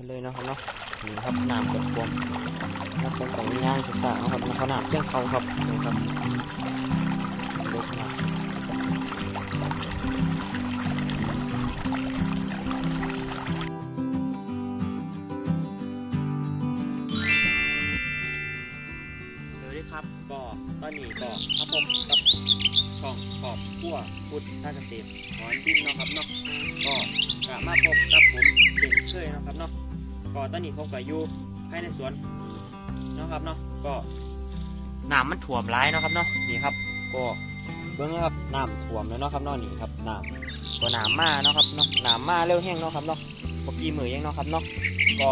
กันเลยนะครับเนาะนี่ครับน้ำกดท่วมนะครับผมต้องย่างสะๆนะครับเขาน้ำเชี่ยงเขาครับนี่ครับเล็กมากสวัสดีครับก็ตอนนี้ก็ครับผมกับช่องขอบขั้วพุทธท่าเกษตรหอนดินเนาะครับเนาะก็กลับมาพบกับผมเช่นเคยเนาะครับเนาะ ก็ตอนนี้ผมก็อยู่ภายในสวนเนาะครับเนาะก็น้ำมันท่วมร้ายเนาะครับเนาะนี่ครับ ก็เบื้องนะครับน้ำท่วมแล้วเนาะครับเนาะนี่ครับน้ำก็น้ำมาเนาะครับเนาะน้ำมาเร็วแห้งเนาะครับเนาะปกกี่มือเองเนาะครับเนาะก็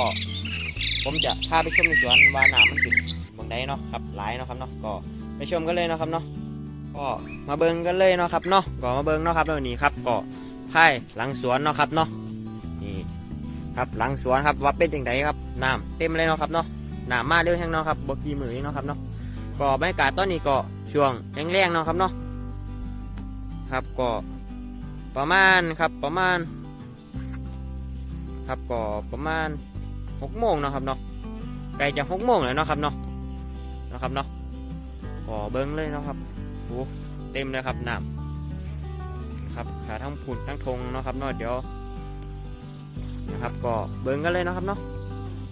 ผมจะพาไปชมในสวนว่าน้ำมันขึ้นบางใดเนาะครับหลายเนาะครับเนาะก็ไปชมกันเลยเนาะครับเนาะก็มาเบิ่งกันเลยเนาะครับเนาะก็มาเบิ่งเนาะครับเรื่องนี้ครับก็ไผ่หลังสวนเนาะครับเนาะ ครับหลังสวนครับว่าเป็นจังไดครับน้ำเต็มเลยเนาะครับเนาะน้ำมาเร็วแห้งเนาะครับบกีมือเองเนาะครับเนาะก็บรรยากาศตอนนี้ก็ช่วงแรงๆเนาะครับเนาะครับก็ประมาณครับประมาณ ครับก็ประมาณหกโมงเนาะครับเนาะใกล้จะหกโมงแล้วเนาะครับเนาะนะครับเนาะก็เบิ้งเลยเนาะครับโอ้เต็มเลยครับน้ำครับขาทั้งผุนทั้งทงเนาะครับเนาะเดี๋ยว นะครับ ก็เบิ้งกันเลยนะครับเนาะ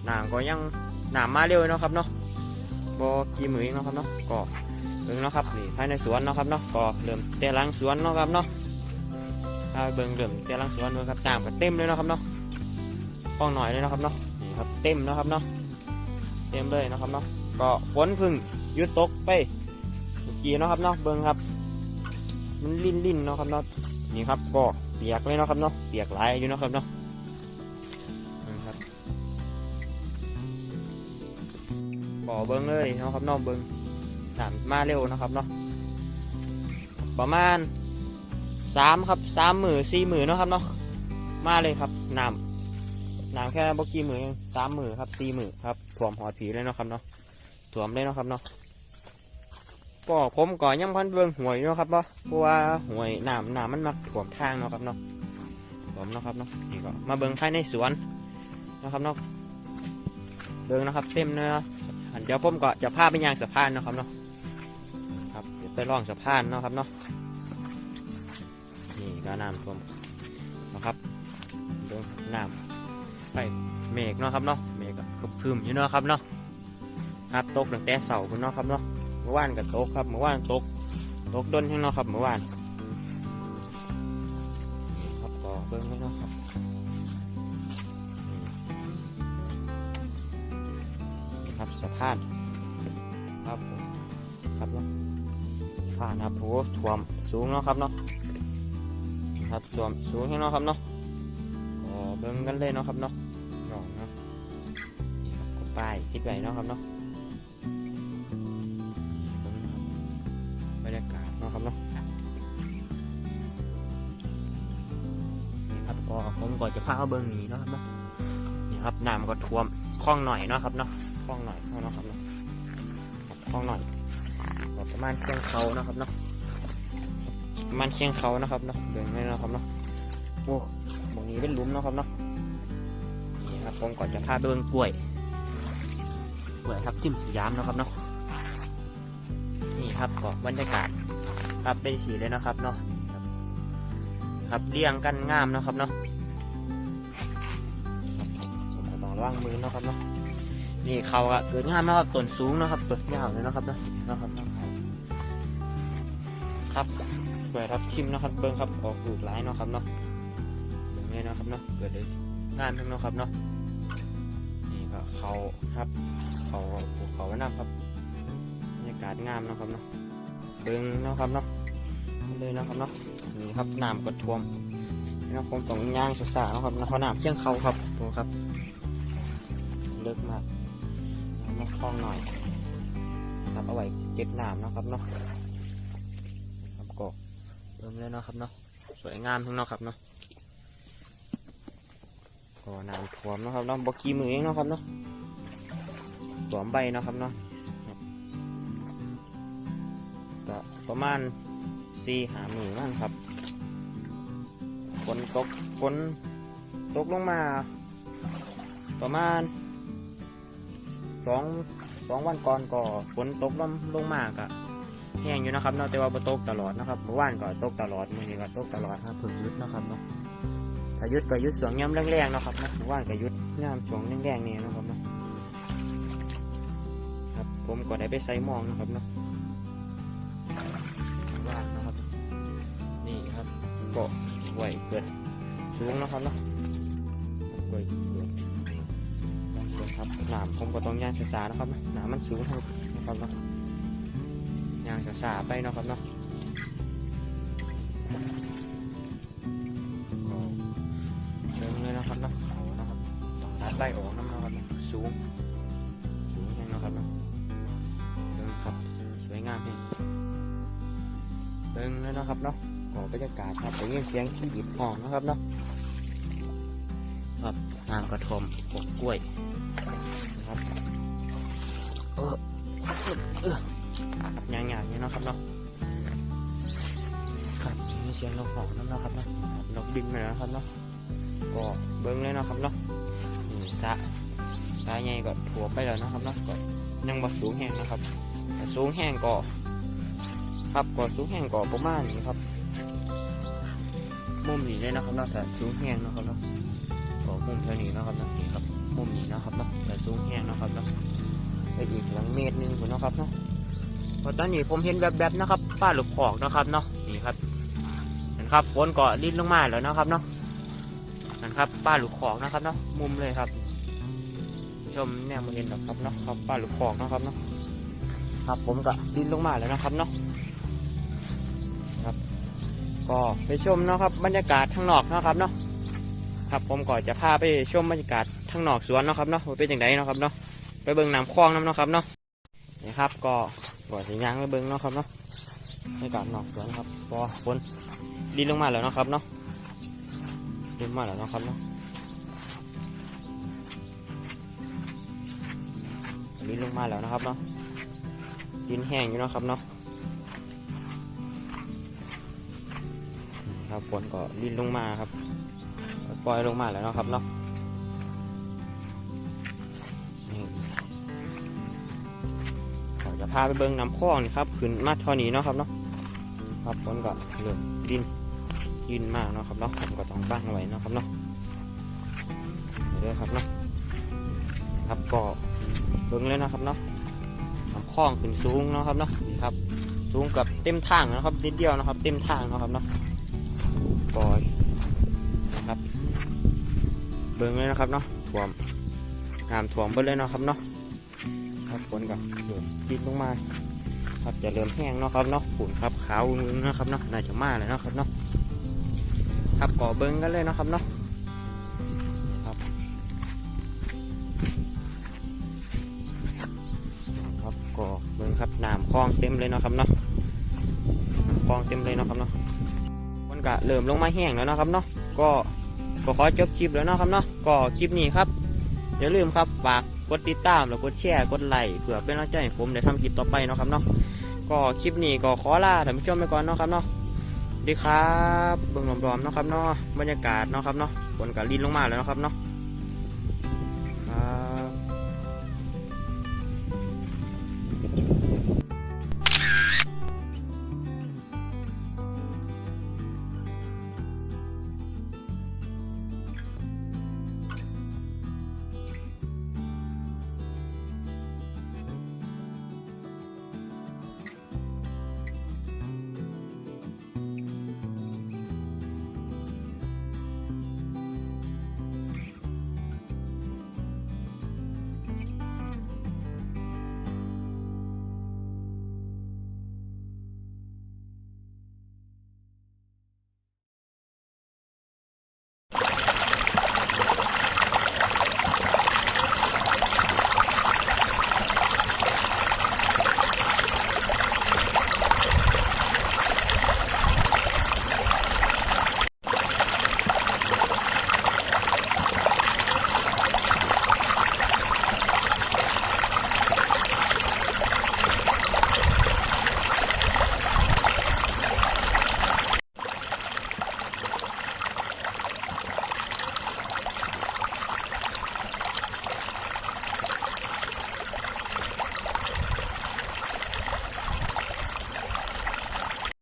หน้ำก็ยังหน้ำมาเร็วเนาะครับเนาะบกี่มือเองนาะครับเนาะก็เบิ้งเนาะครับนี่ภายในสวนเนาะครับเนาะก็เริ่มเตะหลังสวนเนาะครับเนาะถ้าเบิ้งเริ่มเตะหลังสวนเลยครับน้ำก็เต็มเลยเนาะครับเนาะกล้องหน่อยเลยเนาะครับเนาะนี่ครับเต็มนะครับเนาะเต็มเลยนะครับเนาะก็ฝนพึ่งยุดตกไปเมื่อกี้เนาะครับเนาะเบิ้งครับ มันลิ่นลิ่นๆเนาะครับเนาะนี่ครับก็เปียกเลยเนาะครับเนาะเปียกหลายอยู่เนาะครับเนาะ ก็เบิ้งเลยเนาะครับเนาะเบิ้งน้ำมาเร็วนะครับเนาะประมาณสามครับสามหมื่นสี่หมื่นเนาะครับเนาะมาเลยครับน้ำน้ำแค่บกี่มือเองสามหมือครับสี่หมือครับถ่วมหอดผีเลยเนาะครับเนาะถ่วมเลยเนาะครับเนาะก็ผมก่อนยังพันเบิ่งหวยเนาะครับเนาะเพราะว่าหวยน้ำน้ำมันมักถ่วมทางเนาะครับเนาะถ่วมเนาะครับเนาะนี่ก็มาเบิ่งภายในสวนนะครับเนาะเบิ่งนะครับเต็มเลยเนาะเดี๋ยวผมก็จะพาไปยางสะพานเนาะครับเนาะครับเดี๋ยวไปล่องสะพานเนาะครับเนาะนี่ก็น้ำท่วมนะครับเบิ่งน้ำไปเมฆเนาะครับเนาะเมฆก็ครึมอยู่เนาะครับเนาะครับตกตั้งแต่เสาร์พุ่นเนาะครับเนาะเมื่อวานก็ตกครับเมื่อวานตกตกดนแห้งเนาะครับเมื่อวานครับก็เบิ้งไว้เนาะครับะพานครับผมครับเนาะสะพานครับโหท่วมสูงเนาะครับเนาะครับท่วมสูงแห้งเนาะครับเนาะก็เบิ่งกันเลยเนาะครับเนาะลองเนาะนี่ครับก็ป้ายติดไว้เนาะครับเนาะเบิ่งนะครับบรรยากาศเนาะครับเนาะนี่ครับก็ผมก็จะพาเอาเบิ่งนี้เนาะครับเนาะนี่ครับน้ำก็ท่วมคล่องหน่อยเนาะครับเนาะ คลองหน่อยเนาะครับเนาะครับคลองหน่อยก็ประมาณเชียงเขาเนาะครับเนาะประมาณเชียงเขานะครับเนาะเบิ่งเลยเนาะครับเนาะโอ้ตรงนี้เป็นหลุมเนาะครับเนาะนี่ครับผมก่อนจะพาไปเบิ่งกล้วยกล้วยครับจิ้มสยามเนาะครับเนาะนี่ครับก็บรรยากาศครับเป็นสีเลยเนาะครับเนาะครับครับเรียงกันงามเนาะครับเนาะครับผมก็ต้องระวังมือเนาะครับเนาะ นี่เขาอะเกิดง่ายมาะครับต้นสูงนะครับต้นยาวเลยนะครับเนาะนะครับนะครับกล้วยครับทิมนะครับเบิ่งครับออกลูกหลายเนาะครับเนาะอย่างนี้นะครับเนาะเกิดเลยงานทั้งเนาะครับเนาะนี่ก็เขาครับเขาภูเขาไว้นะครับบรรยากาศงามนะครับเนาะเบิ่งนะครับเนาะเลยนะครับเนาะนี่ครับน้ำก็ท่วมนี่นะผมต้องย่างสาๆนะครับนะเพราะน้ำเชี่ยงเขาครับดูครับเลิกมาก น้ำคลองหน่อยครับเอาไว้เก็บน้ำเนาะครับเนาะครับก็เบิ่งเลยเนาะครับเนาะสวยงามทั้งเนาะครับเนาะก็น้ำท่วมเนาะครับเนาะบกีมือเองเนาะครับเนาะท่วมใบเนาะครับเนาะก็ประมาณสี่หามือมั้งครับฝนตกฝนตกลงมา ประมาณ สองสองวันก่อนก็ฝนตกลงลงมากอะแห้งอยู่นะครับเนาะแต่ว่าบ่ตกตลอดนะครับเมื่อวานก็ตกตลอดมื้อนี้ก็ตกตลอดครับเพิ่งหยุดนะครับเนาะถ้ายุดก็ยุดสวงย่ำแรงๆนะครับเนะเมื่อวานก็ยุดย่ำสวงแรงๆนี่นะครับเนาะครับ ผมก็ได้ไปใส่มองนะครับเนาะเมื่านนะครับ นี่ครับก็ไหวเกิดสูงนะครับเนาะไหวเกิด ครับหนามผมก็ต้องย่างช้าๆนะครับหนามมันสูงครับนะครับเนาะย่างช้าๆไปเนาะครับเนาะเชิงเลยนะครับเนาะเอานะครับต้องตัดไล่ออกน้ำนะครับเนาะสูงสูงแห้งเนะครับเนาะเดินครับสวยงามแห้งเดินเลยนะครับเนาะก็บรรยากาศครับไปยินเสียงขี้ดิบห้องนะครับเนาะ น้ำกระทอมปกกล้วยนะครับเออเออครับยางนี่เนาะครับเนาะครับมีเสียงนกหองนั่นเนาะครับเนาะนกบินมาแล้วครับเนาะก็เบิ้งเลยเนาะครับเนาะนี่สะสะใหญ่ก็ถั่วไปแล้วนะครับเนาะก็ยังบ่สูงแห้งนะครับสูงแห้งก็ครับก็สูงแห้งก็ประมาณนี้ครับมุมนี้เลยนะครับเนาะแต่สูงแห้งนะครับเนาะ ก็มุมเท่านี้นะครับเนาะนี่ครับมุมนี้นะครับเนาะแต่สูงแห้งนะครับเนาะไปอีกหลังเมตรหนึงหนเนะครับเนาะพราะตอนนี้ผมเห็นแบบๆนะครับป้าหลุกขอกนะครับเนาะนี่ครับนั่นครับฝนก็ลิ้นลงมาแล้วนะครับเนาะนั่นครับป้าหลุกขอกนะครับเนาะมุมเลยครับ ชมแนวมาเห็นหรอกครับเนาะครับป้าหลุกขอกนะครับเนาะครับผมก็ลิ้นลงมาแล้วนะครับเนาะครับ ก็ไปชมเนาะครับบรรยากาศข้างนอกเนาะครับเนาะ ครับผมก็จะพาไปชมบรรยากาศข้างนอกสวนเนาะครับเนาะว่าเป็นอย่างไรเนาะครับเนาะไปเบิ่งน้ำคลองน้ำเนาะครับเนาะนี่ครับก็ก่อนสิย่างไปเบิ่งเนาะครับเนาะบรรยากาศนอกสวนครับพอฝนดินลงมาแล้วเนาะครับเนาะดินมาแล้วเนาะครับเนาะดินลงมาแล้วนะครับเนาะดินแห้งอยู่เนาะครับเนาะครับฝนก็ดินลงมาครับ ปล่อยลงมาแล้วเนาะครับเนาะเราจะพาไปเบิ้งน้ำคลองนะครับขึ้นมาท่านี้เนาะครับเนาะครับฝนก็เริ่มดินดินมากเนาะครับเนาะผมก็ต้องบ้างไว้เนาะครับเนาะเรื่อยครับเนาะครับก็เบิ้งเลยนะครับเนาะน้ำคลองขึ้นสูงเนาะครับเนาะนี่ครับ สูงกับเต็มทางนะครับนิดเดียวนะครับ เต็มทางนะครับเนาะ เบิ่งเลยนะครับเนาะถ่วมน้ำถ่วมไปเลยเนาะครับเนาะครับฝนก็เริ่มดินลงมาครับจะเริ่มแห้งเนาะครับเนาะฝุ่นครับขาวงึงนะครับเนาะน่าจะมาเลยเนาะครับเนาะครับก่อเบิ่งกันเลยเนาะครับเนาะครับครับก่อเบิ่งครับน้ำคลองเต็มเลยเนาะครับเนาะคลองเต็มเลยเนาะครับเนาะฝนก็เริ่มลงมาแห้งแล้วเนาะครับเนาะก็ ก็ขอจบคลิปแล้วเนาะครับเนาะก็คลิปนี้ครับอย่าลืมครับฝากกดติดตามแล้วกดแชร์กดไลค์เผื่อเป็นกำลังใจให้ผมได้ทำคลิปต่อไปเนาะครับเนาะก็คลิปนี้ก็ขอลาท่านผู้ชมไปก่อนเนาะครับเนาะดีครับเบิ่งรอมๆเนาะครับเนาะบรรยากาศเนาะครับเนาะฝนก็ลินลงมาแล้วเนาะครับเนาะ